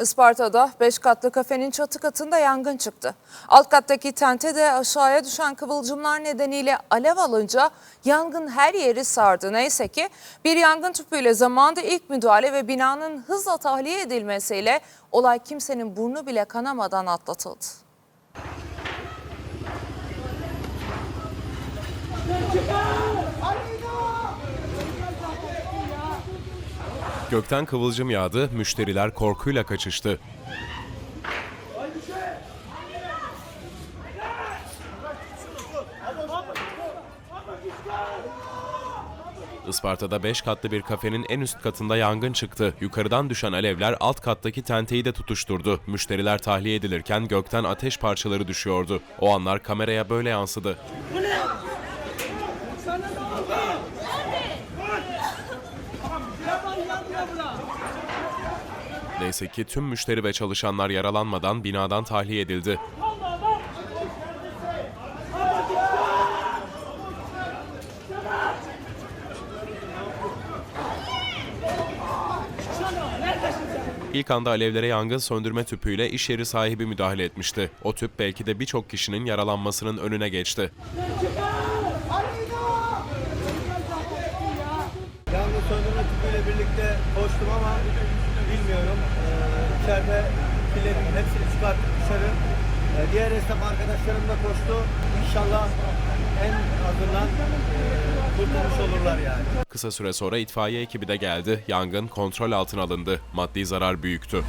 Isparta'da 5 katlı kafenin çatı katında yangın çıktı. Alt kattaki tente de aşağıya düşen kıvılcımlar nedeniyle alev alınca yangın her yeri sardı. Neyse ki bir yangın tüpüyle zamanda ilk müdahale ve binanın hızla tahliye edilmesiyle olay kimsenin burnu bile kanamadan atlatıldı. Gökten kıvılcım yağdı, müşteriler korkuyla kaçıştı. Isparta'da 5 katlı bir kafenin en üst katında yangın çıktı. Yukarıdan düşen alevler alt kattaki tenteyi de tutuşturdu. Müşteriler tahliye edilirken gökten ateş parçaları düşüyordu. O anlar kameraya böyle yansıdı. Neyse ki tüm müşteri ve çalışanlar yaralanmadan binadan tahliye edildi. İlk anda alevlere yangın söndürme tüpüyle iş yeri sahibi müdahale etmişti. O tüp belki de birçok kişinin yaralanmasının önüne geçti. Yangın söndürme tüpüyle birlikte koştum ama bilmiyorum. Ee, içeride pillerin hepsini çıkarttık dışarı. Ee, diğer esnaf arkadaşlarım da koştu. İnşallah en azından e, kurtulmuş olurlar yani. Kısa süre sonra itfaiye ekibi de geldi. Yangın kontrol altına alındı. Maddi zarar büyüktü.